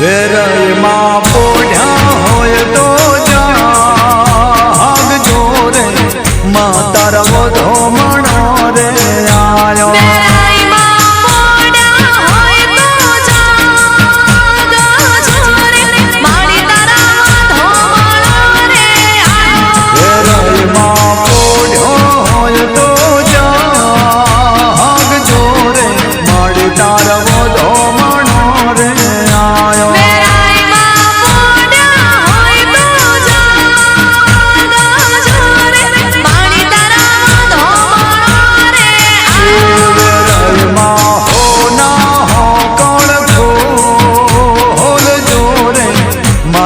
વેરાયમાં પોઢ્યા હોય તો જા. હાથ જોરે મા તારા વધો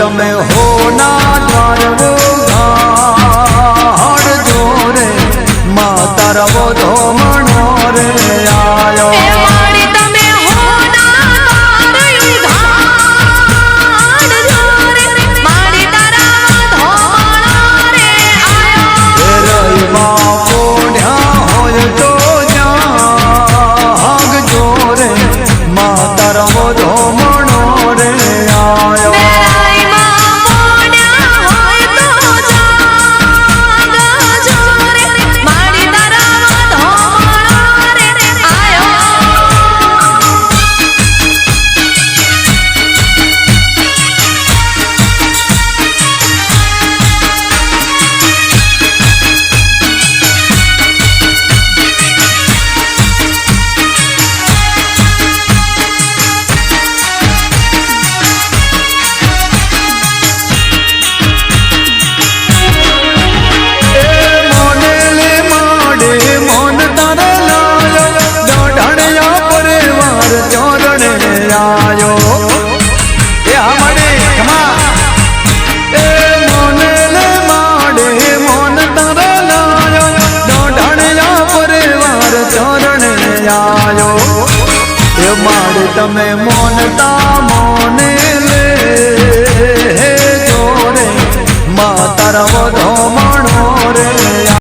都没有。તમે મોનતા